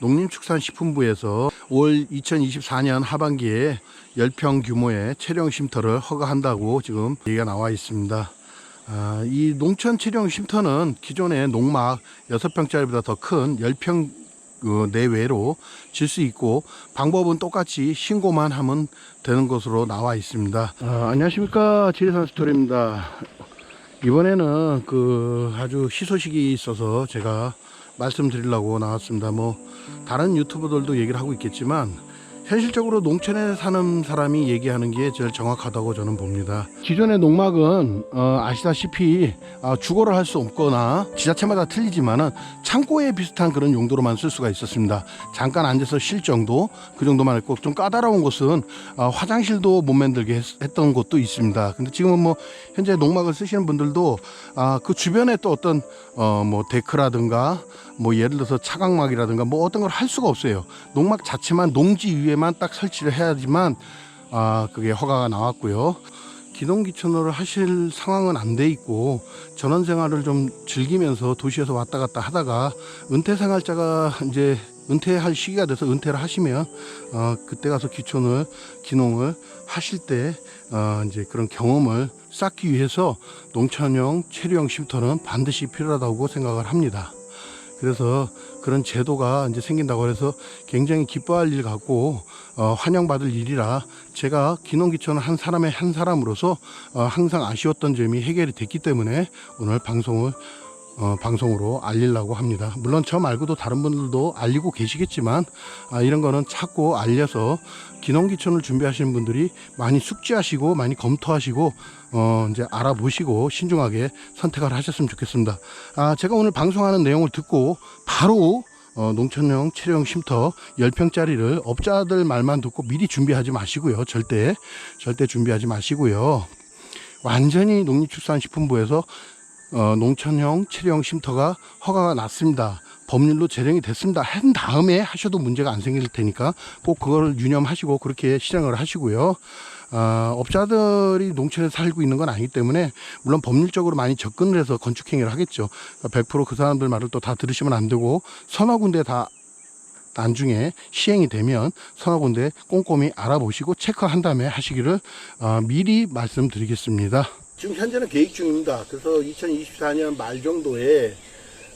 농림축산식품부에서 올 2024년 하반기에 10평 규모의 체령 쉼터를 허가한다고 지금 얘기가 나와 있습니다. 아, 이 농촌 체령 쉼터는 기존의 농막 6평짜리보다 더 큰 10평 그 내외로 질 수 있고 방법은 똑같이 신고만 하면 되는 것으로 나와 있습니다. 아, 안녕하십니까 지리산 스토리입니다. 이번에는 그 아주 희소식이 있어서 제가 말씀드리려고 나왔습니다. 뭐 다른 유튜버들도 얘기를 하고 있겠지만 현실적으로 농촌에 사는 사람이 얘기하는 게 제일 정확하다고 저는 봅니다. 기존의 농막은 어, 아시다시피 아, 주거를 할 수 없거나 지자체마다 틀리지만은 창고에 비슷한 그런 용도로만 쓸 수가 있었습니다. 잠깐 앉아서 쉴 정도 그 정도만 했고 좀 까다로운 곳은 아, 화장실도 못 만들게 했, 던 곳도 있습니다. 근데 지금은 뭐 현재 농막을 쓰시는 분들도 아, 그 주변에 또 어떤 어, 뭐 데크라든가 뭐 예를 들어서 차광막이라든가 뭐 어떤 걸 할 수가 없어요. 농막 자체만 농지 위에 만 딱 설치를 해야지만 아 그게 허가가 나왔고요. 기농기촌으로 하실 상황은 안 돼 있고 전원 생활을 좀 즐기면서 도시에서 왔다 갔다 하다가 은퇴 생활자가 이제 은퇴할 시기가 돼서 은퇴를 하시면 어 그때 가서 기촌을 기농을 하실 때 어 이제 그런 경험을 쌓기 위해서 농촌형 체류형 쉼터는 반드시 필요하다고 생각을 합니다. 그래서 그런 제도가 이제 생긴다고 해서 굉장히 기뻐할 일 같고 어, 환영받을 일이라 제가 기농기촌을 한 사람의 한 사람으로서 어, 항상 아쉬웠던 점이 해결이 됐기 때문에 오늘 방송을 어, 방송으로 알리려고 합니다. 물론 저 말고도 다른 분들도 알리고 계시겠지만 아, 이런 거는 찾고 알려서 기농기촌을 준비하시는 분들이 많이 숙지하시고 많이 검토하시고 어, 이제 알아보시고 신중하게 선택을 하셨으면 좋겠습니다. 아, 제가 오늘 방송하는 내용을 듣고 바로 어, 농촌형 체류형 쉼터 10평짜리를 업자들 말만 듣고 미리 준비하지 마시고요. 절대 절대 준비하지 마시고요. 완전히 농림축산식품부에서 어, 농촌형 체류형 쉼터가 허가가 났습니다. 법률로 제정이 됐습니다. 한 다음에 하셔도 문제가 안 생길 테니까 꼭 그걸 유념하시고 그렇게 실행을 하시고요. 어, 업자들이 농촌에 살고 있는 건 아니기 때문에 물론 법률적으로 많이 접근을 해서 건축 행위를 하겠죠. 100%그 사람들 말을 또 다 들으시면 안 되고 서너 군데 다 나중에 시행이 되면 서너 군데 꼼꼼히 알아보시고 체크한 다음에 하시기를 어, 미리 말씀드리겠습니다. 지금 현재는 계획 중입니다. 그래서 2024년 말 정도에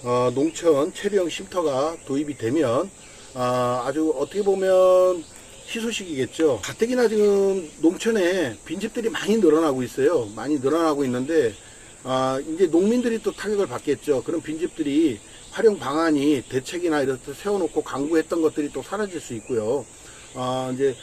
어, 농촌 체류형 쉼터가 도입이 되면 아, 아주 어떻게 보면 희소식이겠죠. 가뜩이나 지금 농촌에 빈집들이 많이 늘어나고 있어요. 많이 늘어나고 있는데 아, 이제 농민들이 또 타격을 받겠죠. 그런 빈집들이 활용 방안이 대책이나 이렇게 세워놓고 강구했던 것들이 또 사라질 수 있고요. 아, 이제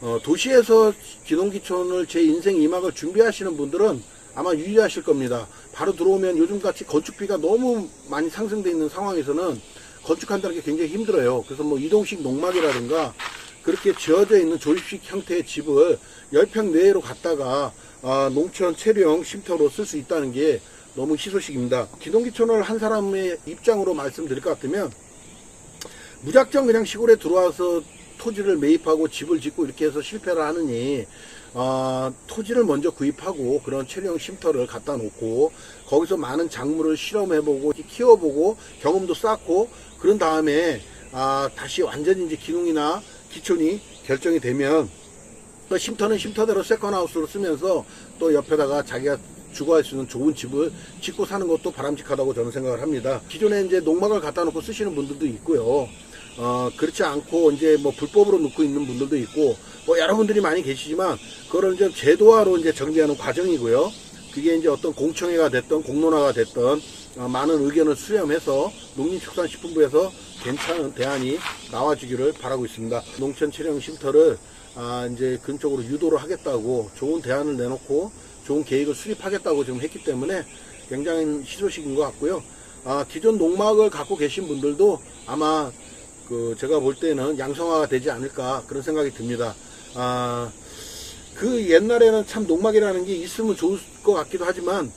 어, 도시에서 기농기촌을 제 인생 이막을 준비하시는 분들은 아마 유의하실 겁니다. 바로 들어오면 요즘같이 건축비가 너무 많이 상승돼 있는 상황에서는 건축한다는 게 굉장히 힘들어요. 그래서 뭐 이동식 농막이라든가 그렇게 지어져 있는 조립식 형태의 집을 10평 내외로 갖다가 아, 농촌 체류형 쉼터로 쓸 수 있다는 게 너무 희소식입니다. 기동기 촌을 한 사람의 입장으로 말씀드릴 것 같으면 무작정 그냥 시골에 들어와서 토지를 매입하고 집을 짓고 이렇게 해서 실패를 하느니 어, 토지를 먼저 구입하고 그런 체류형 쉼터를 갖다 놓고 거기서 많은 작물을 실험해보고 키워보고 경험도 쌓고 그런 다음에 아, 다시 완전히 이제 기농이나 기촌이 결정이 되면 또 쉼터는 쉼터대로 세컨하우스로 쓰면서 또 옆에다가 자기가 주거할 수 있는 좋은 집을 짓고 사는 것도 바람직하다고 저는 생각을 합니다. 기존에 이제 농막을 갖다 놓고 쓰시는 분들도 있고요. 어, 그렇지 않고 이제 뭐 불법으로 놓고 있는 분들도 있고 뭐 여러분들이 많이 계시지만 그거를 이제 제도화로 이제 정비하는 과정이고요. 그게 이제 어떤 공청회가 됐던 공론화가 됐던 어, 많은 의견을 수렴해서 농림축산식품부에서 괜찮은 대안이 나와주기를 바라고 있습니다. 농촌 체령 쉼터를 아, 이제 근쪽으로 유도를 하겠다고 좋은 대안을 내놓고 좋은 계획을 수립하겠다고 지금 했기 때문에 굉장히 희소식인 것 같고요. 아, 기존 농막을 갖고 계신 분들도 아마 그 제가 볼 때는 양성화가 되지 않을까 그런 생각이 듭니다. 아, 그 옛날에는 참 농막이라는 게 있으면 좋을 것 같기도 하지만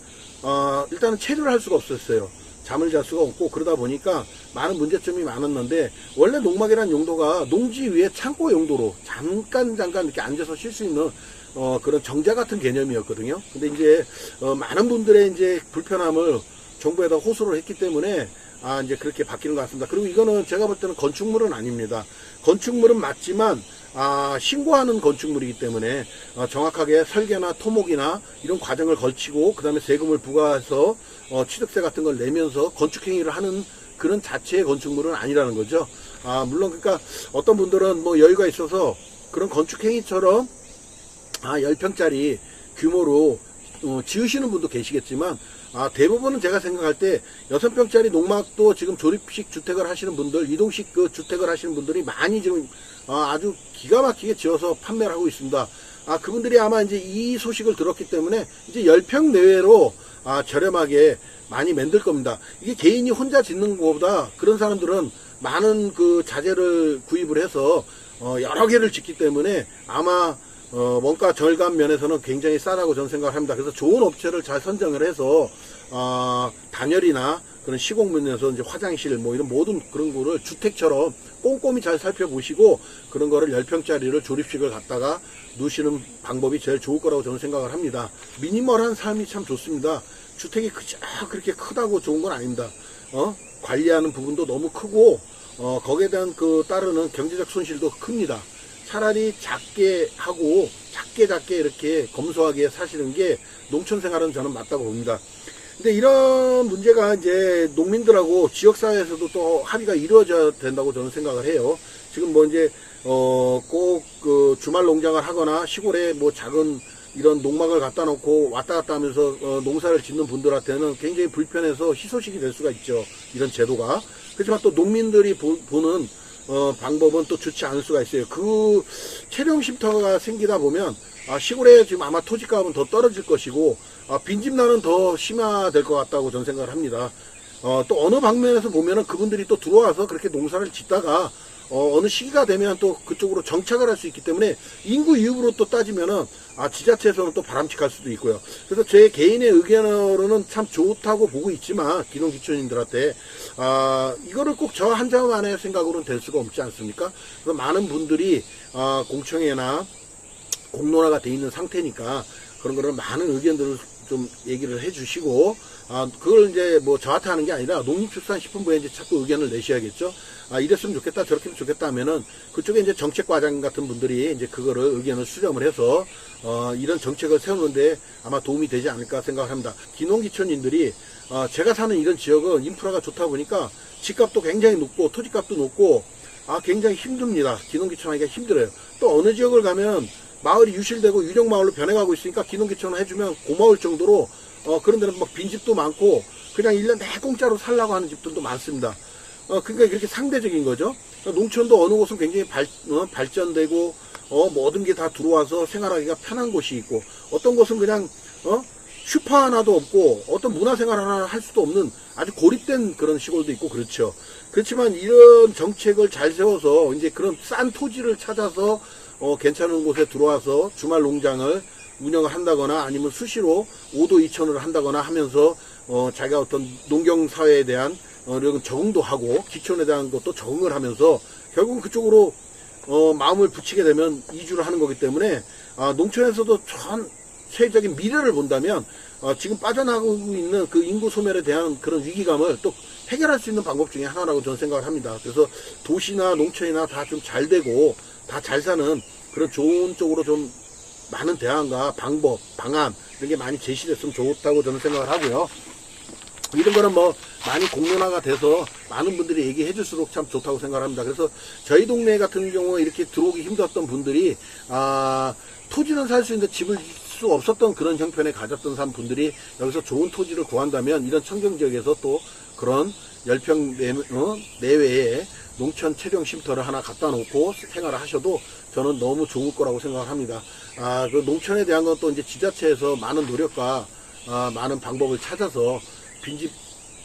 어, 일단은 체류를 할 수가 없었어요. 잠을 잘 수가 없고 그러다 보니까 많은 문제점이 많았는데 원래 농막이라는 용도가 농지 위에 창고 용도로 잠깐 잠깐 이렇게 앉아서 쉴 수 있는 어, 그런 정자 같은 개념이었거든요. 근데 이제 어, 많은 분들의 이제 불편함을 정부에다 호소를 했기 때문에 아, 이제 그렇게 바뀌는 것 같습니다. 그리고 이거는 제가 볼 때는 건축물은 아닙니다. 건축물은 맞지만 아, 신고하는 건축물이기 때문에 어, 정확하게 설계나 토목이나 이런 과정을 거치고 그 다음에 세금을 부과해서 어, 취득세 같은 걸 내면서 건축행위를 하는 그런 자체의 건축물은 아니라는 거죠. 아, 물론 그러니까 어떤 분들은 뭐 여유가 있어서 그런 건축행위처럼 아, 10평짜리 규모로 어, 지으시는 분도 계시겠지만 아, 대부분은 제가 생각할 때 6평짜리 농막도 지금 조립식 주택을 하시는 분들, 이동식 그 주택을 하시는 분들이 많이 지금 아, 아주 기가 막히게 지어서 판매를 하고 있습니다. 아, 그분들이 아마 이제 이 소식을 들었기 때문에 이제 10평 내외로 아, 저렴하게 많이 만들 겁니다. 이게 개인이 혼자 짓는 것보다 그런 사람들은 많은 그 자재를 구입을 해서 어, 여러 개를 짓기 때문에 아마 어, 원가 절감 면에서는 굉장히 싸다고 저는 생각을 합니다. 그래서 좋은 업체를 잘 선정을 해서, 어, 단열이나 그런 시공면에서 이제 화장실 뭐 이런 모든 그런 거를 주택처럼 꼼꼼히 잘 살펴보시고 그런 거를 10평짜리를 조립식을 갖다가 누시는 방법이 제일 좋을 거라고 저는 생각을 합니다. 미니멀한 삶이 참 좋습니다. 주택이 그저 그렇게 크다고 좋은 건 아닙니다. 어? 관리하는 부분도 너무 크고, 어, 거기에 대한 그 따르는 경제적 손실도 큽니다. 차라리 작게 하고 작게 작게 이렇게 검소하게 사시는 게 농촌 생활은 저는 맞다고 봅니다. 근데 이런 문제가 이제 농민들하고 지역사회에서도 또 합의가 이루어져야 된다고 저는 생각을 해요. 지금 뭐 이제, 어, 꼭 그 주말 농장을 하거나 시골에 뭐 작은 이런 농막을 갖다 놓고 왔다 갔다 하면서 어, 농사를 짓는 분들한테는 굉장히 불편해서 희소식이 될 수가 있죠. 이런 제도가. 그렇지만 또 농민들이 보, 보는 어, 방법은 또 좋지 않을 수가 있어요. 그 체령 쉼터가 생기다 보면 아, 시골에 지금 아마 토지값은 더 떨어질 것이고 아, 빈집난은 더 심화될 것 같다고 저는 생각을 합니다. 어, 또 어느 방면에서 보면은 그분들이 또 들어와서 그렇게 농사를 짓다가 어, 느 시기가 되면 또 그쪽으로 정착을 할 수 있기 때문에 인구 이웃으로 또 따지면은 아, 지자체에서는 또 바람직할 수도 있고요. 그래서 제 개인의 의견으로는 참 좋다고 보고 있지만 기농기촌인들한테 아, 이거를 꼭 저 한 자만의 생각으로는 될 수가 없지 않습니까? 그래서 많은 분들이 아, 공청회나 공론화가 돼 있는 상태니까 그런 거를 많은 의견들을 좀 얘기를 해 주시고 아 그걸 이제 뭐 저한테 하는 게 아니라 농림축산식품부에 이제 자꾸 의견을 내셔야겠죠. 아 이랬으면 좋겠다 저렇게 하면 좋겠다 하면은 그쪽에 이제 정책과장 같은 분들이 이제 그거를 의견을 수렴을 해서 어 이런 정책을 세우는데 아마 도움이 되지 않을까 생각을 합니다. 기농기촌인들이 어 제가 사는 이런 지역은 인프라가 좋다 보니까 집값도 굉장히 높고 토지값도 높고 아 굉장히 힘듭니다. 기농기촌하기가 힘들어요. 또 어느 지역을 가면 마을이 유실되고 유령 마을로 변해가고 있으니까 기농기촌을 해주면 고마울 정도로 어 그런 데는 막 빈집도 많고 그냥 1년 내 공짜로 살라고 하는 집들도 많습니다. 어 그러니까 이렇게 상대적인 거죠. 그러니까 농촌도 어느 곳은 굉장히 발, 어, 발전되고 어 모든 게 다 들어와서 생활하기가 편한 곳이 있고 어떤 곳은 그냥 어 슈퍼 하나도 없고 어떤 문화생활 하나 할 수도 없는 아주 고립된 그런 시골도 있고 그렇죠. 그렇지만 이런 정책을 잘 세워서 이제 그런 싼 토지를 찾아서 어, 괜찮은 곳에 들어와서 주말 농장을 운영을 한다거나 아니면 수시로 5도 2천을 한다거나 하면서 어, 자기가 어떤 농경 사회에 대한 어, 적응도 하고 기촌에 대한 것도 적응을 하면서 결국은 그쪽으로 어, 마음을 붙이게 되면 이주를 하는 거기 때문에 아, 농촌에서도 전체적인 미래를 본다면 어, 지금 빠져나가고 있는 그 인구 소멸에 대한 그런 위기감을 또 해결할 수 있는 방법 중에 하나라고 저는 생각을 합니다. 그래서 도시나 농촌이나 다 좀 잘 되고 다 잘 사는 그런 좋은 쪽으로 좀 많은 대안과 방법, 방안 이런 게 많이 제시됐으면 좋다고 저는 생각을 하고요. 이런 거는 뭐 많이 공론화가 돼서 많은 분들이 얘기해 줄수록 참 좋다고 생각합니다. 그래서 저희 동네 같은 경우에 이렇게 들어오기 힘들었던 분들이 아 토지는 살 수 있는데 집을 수 없었던 그런 형편에 가졌던 사람 분들이 여기서 좋은 토지를 구한다면 이런 청정 지역에서 또 그런 10평 내, 어, 내외에 농촌 체령 쉼터를 하나 갖다 놓고 생활을 하셔도 저는 너무 좋을 거라고 생각을 합니다. 아, 그 농촌에 대한 건 또 이제 지자체에서 많은 노력과 아, 많은 방법을 찾아서 빈집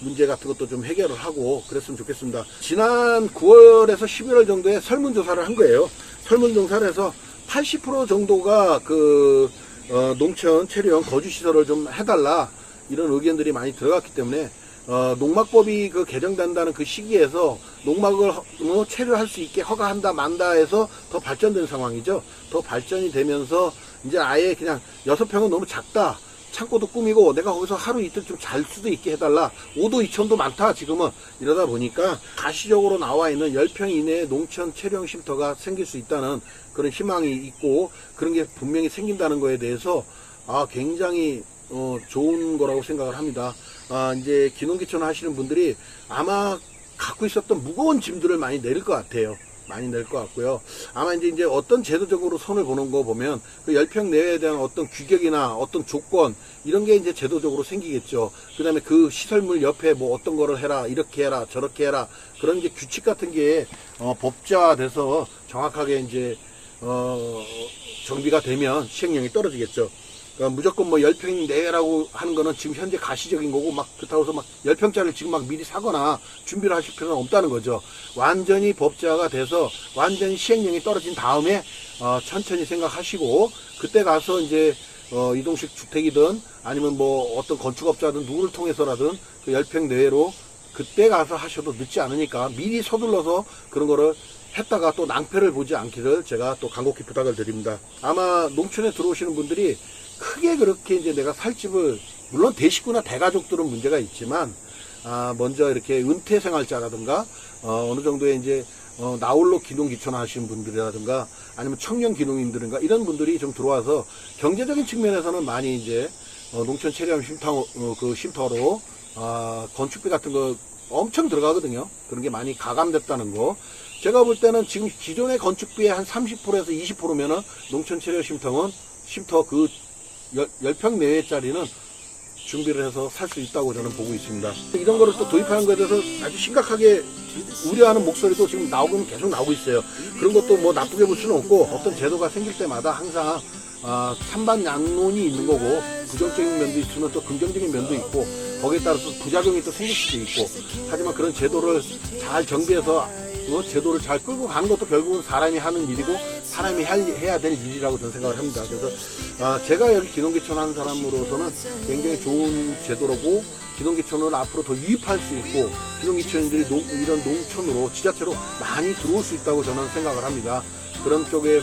문제 같은 것도 좀 해결을 하고 그랬으면 좋겠습니다. 지난 9월에서 11월 정도에 설문조사를 한 거예요. 설문조사를 해서 80% 정도가 그 어, 농촌 체류형 거주시설을 좀 해달라 이런 의견들이 많이 들어갔기 때문에 어, 농막법이 그 개정된다는 그 시기에서 농막을 허- 어, 체류할 수 있게 허가한다 만다 해서 더 발전된 상황이죠. 더 발전이 되면서 이제 아예 그냥 여섯 평은 너무 작다. 창고도 꾸미고 내가 거기서 하루 이틀 좀 잘 수도 있게 해달라. 5도 2천도 많다 지금은 이러다 보니까 가시적으로 나와 있는 10평 이내의 농촌 체령 쉼터가 생길 수 있다는 그런 희망이 있고 그런 게 분명히 생긴다는 거에 대해서 아 굉장히 어, 좋은 거라고 생각을 합니다. 아, 이제 기농기촌 하시는 분들이 아마 갖고 있었던 무거운 짐들을 많이 내릴 것 같아요. 많이 낼 것 같고요. 아마 이제, 이제 어떤 제도적으로 손을 보는 거 보면 그 10평 내외에 대한 어떤 규격이나 어떤 조건 이런 게 이제 제도적으로 생기겠죠. 그 다음에 그 시설물 옆에 뭐 어떤 거를 해라, 이렇게 해라, 저렇게 해라. 그런 게 규칙 같은 게 어, 법제화돼서 정확하게 이제 어, 정비가 되면 시행령이 떨어지겠죠. 그러니까 무조건 뭐 10평 내라고 하는 거는 지금 현재 가시적인 거고 막 그렇다고 해서 막 10평짜리를 지금 막 미리 사거나 준비를 하실 필요는 없다는 거죠. 완전히 법제화가 돼서 완전히 시행령이 떨어진 다음에 어, 천천히 생각하시고 그때 가서 이제 어, 이동식 주택이든 아니면 뭐 어떤 건축업자든 누구를 통해서라든 그 10평 내외로 그때 가서 하셔도 늦지 않으니까 미리 서둘러서 그런 거를 했다가 또 낭패를 보지 않기를 제가 또 간곡히 부탁을 드립니다. 아마 농촌에 들어오시는 분들이 크게 그렇게 이제 내가 살 집을 물론 대식구나 대가족들은 문제가 있지만 아 먼저 이렇게 은퇴 생활자라든가 어, 느 정도의 이제 어, 나홀로 기농 기촌 하시는 분들이라든가 아니면 청년 기농인들인가 이런 분들이 좀 들어와서 경제적인 측면에서는 많이 이제 어, 농촌 체험 쉼터 어, 그 쉼터로 아, 건축비 같은 거 엄청 들어가거든요. 그런 게 많이 가감됐다는 거. 제가 볼 때는 지금 기존의 건축비의 한 30%에서 20%면은 농촌 체력 쉼터는 쉼터 그 10평 내외짜리는 준비를 해서 살 수 있다고 저는 보고 있습니다. 이런 거를 또 도입하는 것에 대해서 아주 심각하게 우려하는 목소리도 지금 나오고 계속 나오고 있어요. 그런 것도 뭐 나쁘게 볼 수는 없고 어떤 제도가 생길 때마다 항상 아, 찬반 양론이 있는 거고 부정적인 면도 있으면 또 긍정적인 면도 있고 거기에 따라서 부작용이 또 생길 수도 있고 하지만 그런 제도를 잘 정비해서 어, 제도를 잘 끌고 가는 것도 결국은 사람이 하는 일이고 사람이 할- 해야 될 일이라고 저는 생각을 합니다. 그래서 아, 제가 여기 기농기촌 하는 사람으로서는 굉장히 좋은 제도라고 기농기촌을 앞으로 더 유입할 수 있고 기농기촌들이 농- 이런 농촌으로 지자체로 많이 들어올 수 있다고 저는 생각을 합니다. 그런 쪽에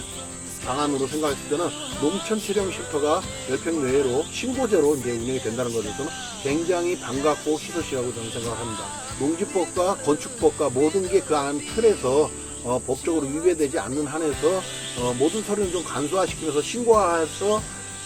방안으로 생각했을 때는 농촌 체령 쉼터가 10평 내외로 신고제로 이제 운영이 된다는 것에 대해서는 굉장히 반갑고 희소시라고 저는 생각을 합니다. 농지법과 건축법과 모든 게 그 안 틀에서 어, 법적으로 위배되지 않는 한에서 어, 모든 서류는 좀 간소화시키면서 신고해서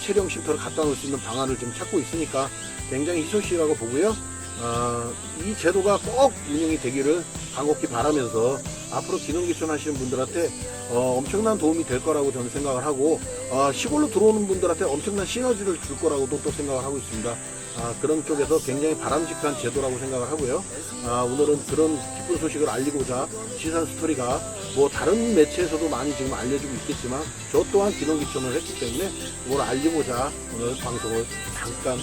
체령 쉼터를 갖다 놓을 수 있는 방안을 좀 찾고 있으니까 굉장히 희소시라고 보고요. 어, 이 제도가 꼭 운영이 되기를 간곡히 바라면서 앞으로 기능기촌 하시는 분들한테 어, 엄청난 도움이 될 거라고 저는 생각을 하고 어, 시골로 들어오는 분들한테 엄청난 시너지를 줄 거라고도 또 생각을 하고 있습니다. 아, 그런 쪽에서 굉장히 바람직한 제도라고 생각을 하고요. 아, 오늘은 그런 기쁜 소식을 알리고자 시선 스토리가 뭐 다른 매체에서도 많이 지금 알려지고 있겠지만 저 또한 기능기촌을 했기 때문에 그걸 알리고자 오늘 방송을 잠깐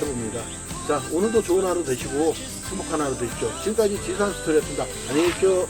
해봅니다. 자, 오늘도 좋은 하루 되시고 행복한 하루 되십시오. 지금까지 지산 스토리였습니다. 안녕히 계십시오.